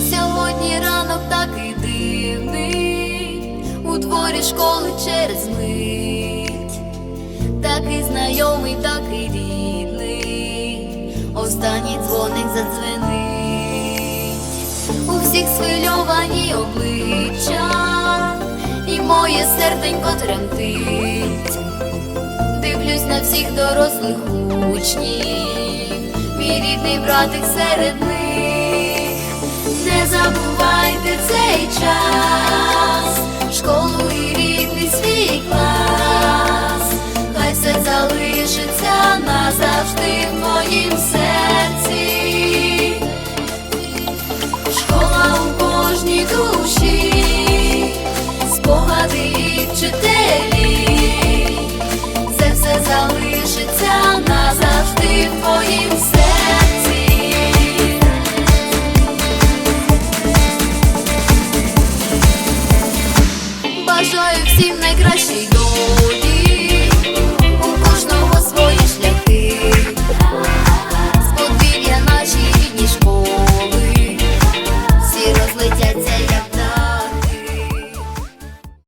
Сьогодні ранок такий дивний, у дворі школи через мить, такий знайомий, такий рідний, останній дзвоник задзвенить, у всіх схвильовані обличчя, і моє серденько тремтить. Дивлюсь на всіх дорослих учнів, мій рідний братик серед них. Час, школу і рідний свій клас, хай все залишиться назавжди в моїм серці. Школа у кожній душі, спогади і вчителі. ти найкращий.